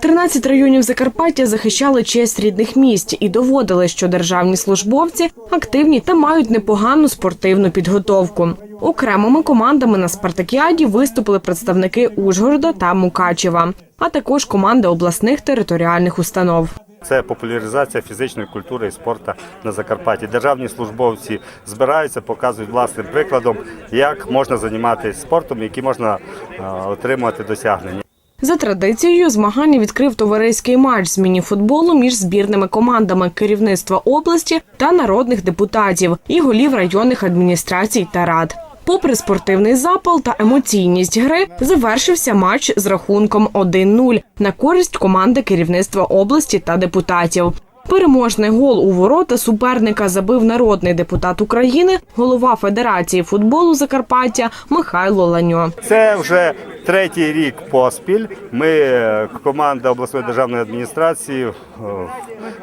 13 районів Закарпаття захищали честь рідних місць і доводили, що державні службовці активні та мають непогану спортивну підготовку. Окремими командами на спартакіаді виступили представники Ужгорода та Мукачева, а також команди обласних територіальних установ. Це популяризація фізичної культури і спорту на Закарпатті. Державні службовці збираються, показують власним прикладом, як можна займатися спортом, які можна е, отримувати досягнення. За традицією, змагання відкрив товариський матч з мініфутболу між збірними командами керівництва області та народних депутатів і голів районних адміністрацій та рад. Попри спортивний запал та емоційність гри, завершився матч з рахунком 1-0 на користь команди керівництва області та депутатів. Переможний гол у ворота суперника забив народний депутат України, голова Федерації футболу Закарпаття Михайло Ланьо. Це вже третій рік поспіль. Ми е, команда обласної державної адміністрації е,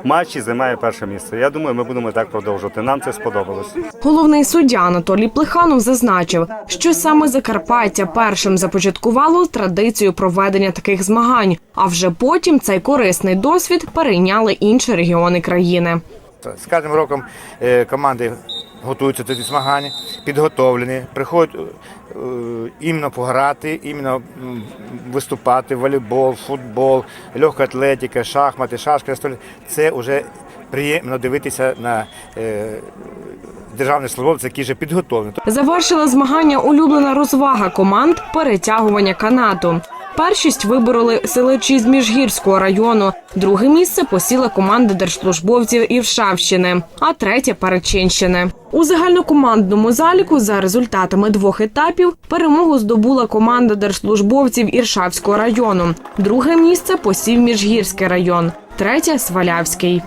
в матчі займає перше місце. Я думаю, ми будемо так продовжувати. Нам це сподобалось. Головний суддя Анатолій Плеханов зазначив, що саме Закарпаття першим започаткувало традицію проведення таких змагань, а вже потім цей корисний досвід перейняли інші регіони країни. З кожним роком е, команди готуються до цих змагань, підготовлені, приходять е, іменно пограти, іменно виступати, волейбол, футбол, легка атлетика, шахмати, шашки. Це вже приємно дивитися на е, державних службовців, які вже підготовлені. Завершила змагання улюблена розвага команд перетягування канату. Першість вибороли селичі з Міжгірського району. Друге місце посіла команда держслужбовців Івшавщини, а третє Перечинщини. У загальнокомандному заліку за результатами двох етапів перемогу здобула команда держслужбовців Іршавського району. Друге місце посів Міжгірський район, третє Свалявський.